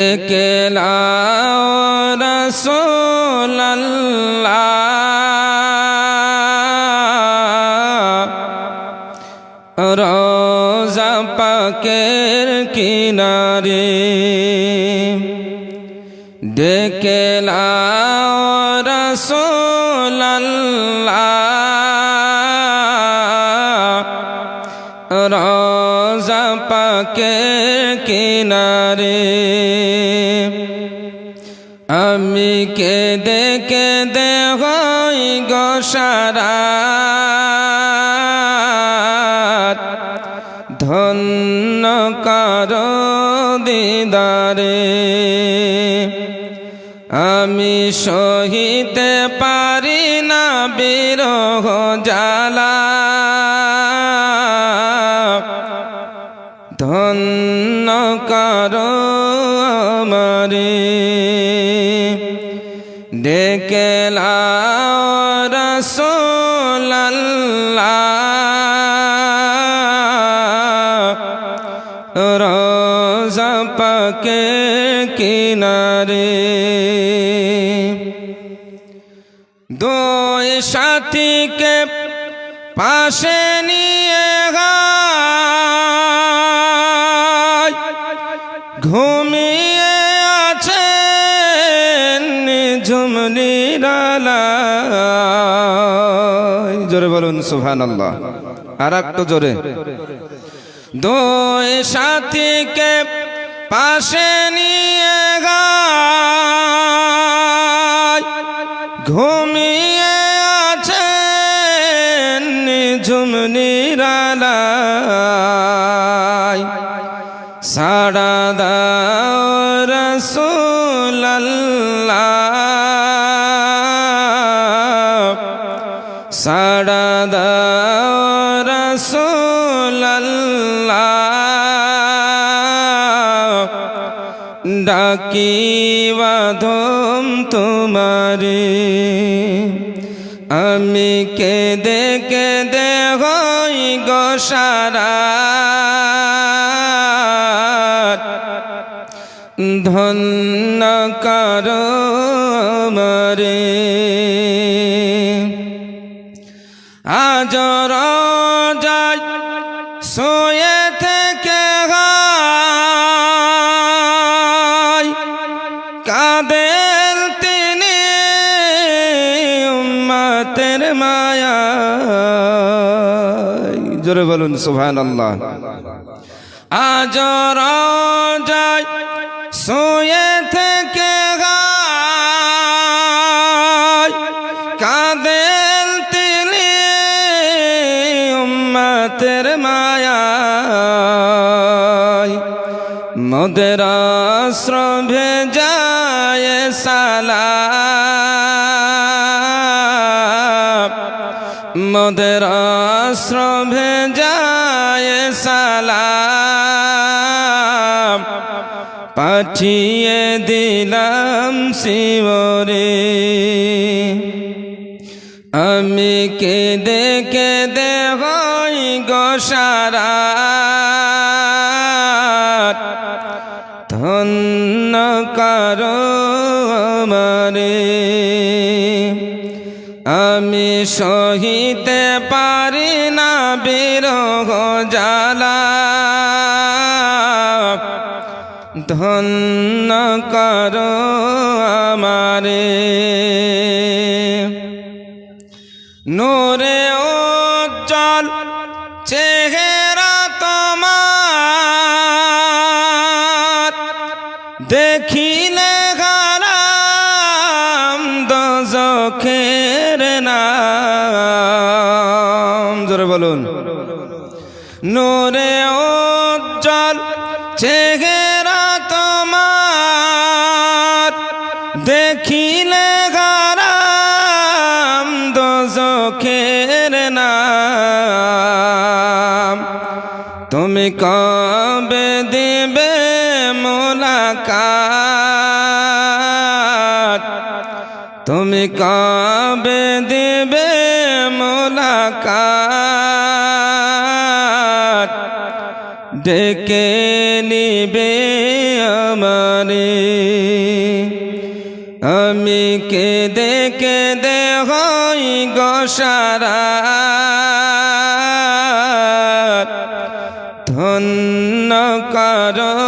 কেলা রোজা পাকের কিনারে ডেকেলা রসোল পাকের কিনারে। আমি কেঁদে কেঁদে হই গোসারা ধন্য কর দিদারে। আমি সহিতে পারি না বিরহ জ্বালা। কর আমারে। ডেকেলা রসোল্লা রোজা পাকে কিনারে। দুই সাথীকে পাশে নিয়ে গায় ঘুমিয়ে আছেন ঝুমনিরালায় জোরে বলুন আল্লাহ আর একটু জোরে। দুই সাথীকে পাশে নিয়ে গায়। ঘুমিয়ে আছেন ঝুমনিরালায় দাও রসুল্লাহ দাও রসুল্লাহ ডাকি বাধম তোমারে। আমি কেঁদে কেঁদে হই গোসারা ধন্য কর মরে। আজ যাই সোয়ে থেকে কাদের তিনি মায়া। জোরে বলুন সুভান আল্লাহ আজ যায় সোয়ে থেকে কাদের তিনি উম্মতের মায়া মোদের শ্রভে যায় সালা মোদের শ্রভে যায় সালাম। পাঠিয়ে দিলাম শিবরে। আমি কে দেখে হই গোসারা ধন্য করো আমারে। আমি সহিতে পারি না বিরহ জ্বালা। ধন্য করো আমারে। নোরে ও জল চেহারা তোমার। দেখিলে গারাম দজখের নাম। জোরে বলুন। নোরে ও জল চেহারা দোজখের নাম। তুমি কবে দিবে মোলাকাত? তুমি কবে দিবে মোলাকাত? ডেকে নিবে আমারে। আমি কেঁদে কেঁদে হই গোসারা। ধন্য কর।